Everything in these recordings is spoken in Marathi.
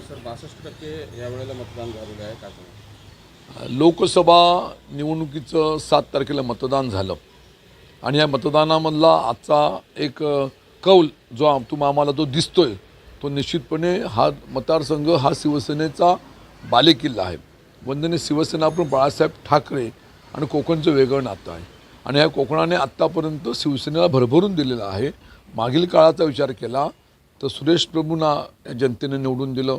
सर बासष्ट टक्के यावेळेला मतदान झालेलं आहे काय लोकसभा निवडणुकीचं सात तारखेला मतदान झालं. आणि या मतदानामधला आजचा एक कौल जो आम- तुम आम्हाला जो दिसतोय तो निश्चितपणे हा मतदारसंघ हा शिवसेनेचा बालेकिल्ला आहे. वंदने शिवसेना पण बाळासाहेब ठाकरे आणि कोकणचं वेगळं नातं आहे. आणि ह्या कोकणाने आत्तापर्यंत शिवसेनेला भरभरून दिलेलं आहे. मागील काळाचा विचार केला तर सुरेश प्रभूंना जनतेने निवडून दिलं.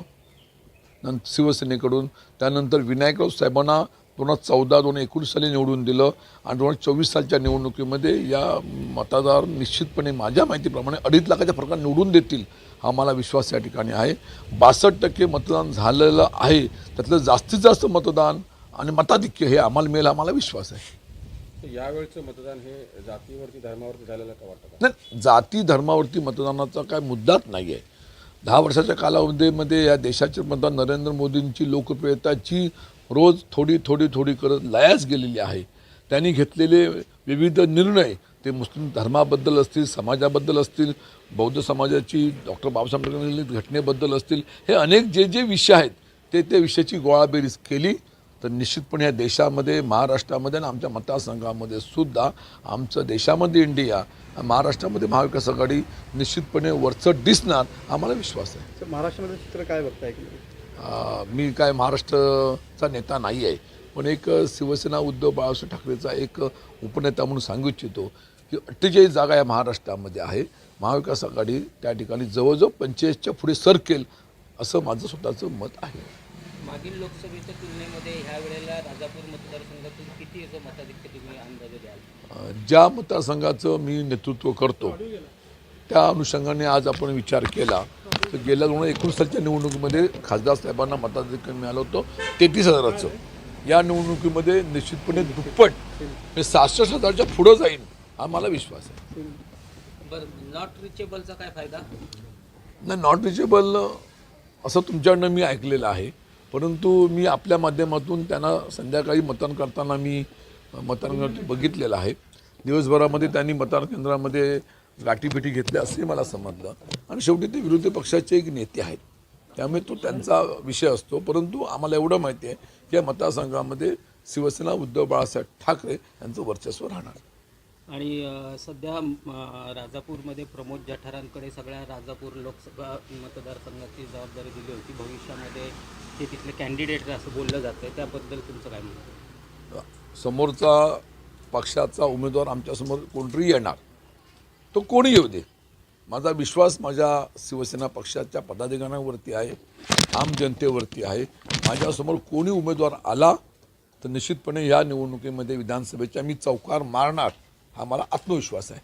नंतर शिवसेनेकडून. त्यानंतर विनायकराव साहेबांना दोन हजार चौदा दोन एकोणीस साली निवडून दिलं आणि दोन हजार चोवीस सालच्या निवडणुकीमध्ये या मतदार निश्चितपणे माझ्या माहितीप्रमाणे अडीच लाखाच्या फरकाने निवडून देतील हा मला विश्वास या ठिकाणी आहे. बासष्ट टक्के मतदान झालेलं आहे. त्यातलं जास्तीत जास्त मतदान आणि मताधिक्य हे आम्हाला मिळेल हा मला विश्वास आहे. यावेळचं मतदान हे जातीवरती धर्मावरती झालेलं का वाटतं नाही जाती धर्मावरती मतदानाचा काय मुद्दाच नाही आहे दहा वर्षाच्या कालावधीमध्ये या देशाचे मतदान नरेंद्र मोदींची लोकप्रियताची रोज थोडी थोडी थोडी करत लयास गेलेली आहे. त्यांनी घेतलेले विविध निर्णय ते मुस्लिम धर्माबद्दल असतील समाजाबद्दल असतील बौद्ध समाजाची डॉक्टर बाबासाहेब आंबेडकर घटनेबद्दल असतील हे अनेक जे जे विषय आहेत ते त्या विषयाची गोळाबेरीज केली. तर निश्चितपणे या देशामध्ये महाराष्ट्रामध्ये आणि आमच्या मतदारसंघामध्ये सुद्धा आमचं देशामध्ये इंडिया महाराष्ट्रामध्ये महाविकास आघाडी निश्चितपणे वरचढ दिसणार आम्हाला विश्वास आहे. महाराष्ट्रामध्ये चित्र काय बघताय मी काय महाराष्ट्राचा नेता नाही आहे पण एक शिवसेना उद्धव बाळासाहेब ठाकरेचा एक उपनेता म्हणून सांगू इच्छितो की अठ्ठेचाळीस जागा या महाराष्ट्रामध्ये आहे. महाविकास आघाडी त्या ठिकाणी जवळजवळ पंचेचाळीसच्या पुढे सरकेल असं माझं स्वतःचं मत आहे. मागील लोकसभेच्या तुलनेमध्ये ह्या वेळेला राजापूर मतदारसंघातून किती याचं मताधिक्य तुम्ही अंदाजे द्याल? ज्या मतदारसंघाचं मी नेतृत्व करतो त्या अनुषंगाने आज आपण विचार केला तर गेल्या दोन हजार एकोणीस सालच्या निवडणुकीमध्ये खासदार साहेबांना मताधिक्य मिळालं होतं तेहतीस हजाराचं. या निवडणुकीमध्ये निश्चितपणे दुप्पट म्हणजे सहासष्ट हजारच्या पुढं जाईन हा मला विश्वास आहे. बरं नॉट रिचेबलचा काय फायदा? नाही नॉट रिचेबल असं तुमच्याकडनं मी ऐकलेलं आहे. परंतु मी आपल्या माध्यमातून त्यांना संध्याकाळी मतदान करताना मी मतदान बघितलेलं आहे. दिवसभरामध्ये त्यांनी मतदान केंद्रामध्ये गाठीपिठी घेतल्या असंही मला समजलं. आणि शेवटी ते विरोधी पक्षाचे एक नेते आहेत. त्यामुळे तो त्यांचा विषय असतो. परंतु आम्हाला एवढं माहिती आहे की या मतदारसंघामध्ये शिवसेना उद्धव बाळासाहेब ठाकरे यांचं वर्चस्व राहणार. आणि सध्या राजापूरमध्ये प्रमोद जठारांकडे सगळ्या राजापूर लोकसभा मतदारसंघाची जबाबदारी दिली होती. भविष्यामध्ये ते तिथले कॅन्डिडेट असं बोललं जातं आहे त्याबद्दल तुमचं काय म्हणणं समोरचा पक्षाचा उमेदवार आमच्यासमोर कोणतरी येणार तो कोणी येऊ दे? माझा विश्वास माझ्या शिवसेना पक्षाच्या पदाधिकाऱ्यांवरती आहे आम जनतेवरती आहे. माझ्यासमोर कोणी उमेदवार आला तर निश्चितपणे या निवडणुकीमध्ये विधानसभेच्या मी चौकार मारणार. हा मला आत्मविश्वास आहे.